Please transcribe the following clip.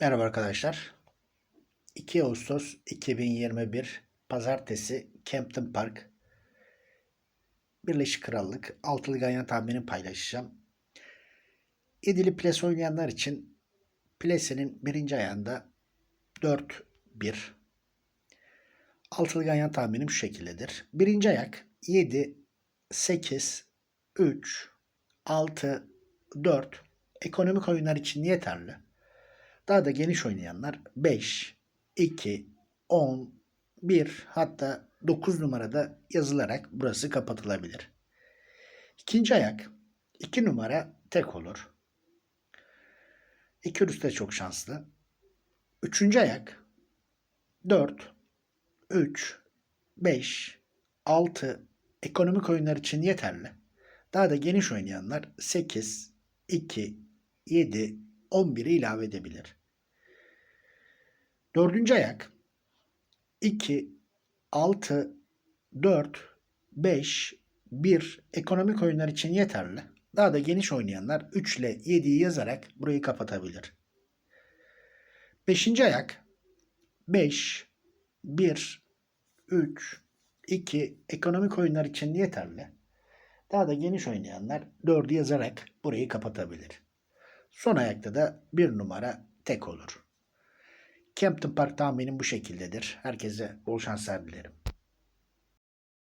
Merhaba arkadaşlar. 2 Ağustos 2021 Pazartesi Campton Park Birleşik Krallık altılı ganyan tahminini paylaşacağım. İdili ples oynayanlar için plesenin birinci ayağında 4-1 altılı ganyan tahminim şu şekildedir. Birinci ayak 7 8 3 6 4 ekonomik oyunlar için yeterli. Daha da geniş oynayanlar 5, 2, 10, 1 hatta 9 numarada yazılarak burası kapatılabilir. İkinci ayak 2 numara tek olur. İki üst de çok şanslı. Üçüncü ayak 4, 3, 5, 6 ekonomik oyunlar için yeterli. Daha da geniş oynayanlar 8, 2, 7, 11'i ilave edebilir. Dördüncü ayak 2, 6, 4, 5, 1 ekonomik oyunlar için yeterli. Daha da geniş oynayanlar 3 ile 7'yi yazarak burayı kapatabilir. Beşinci ayak 5, 1, 3, 2 ekonomik oyunlar için yeterli. Daha da geniş oynayanlar 4'ü yazarak burayı kapatabilir. Son ayakta da bir numara tek olur. Campton Park tahminim bu şekildedir. Herkese bol şanslar dilerim.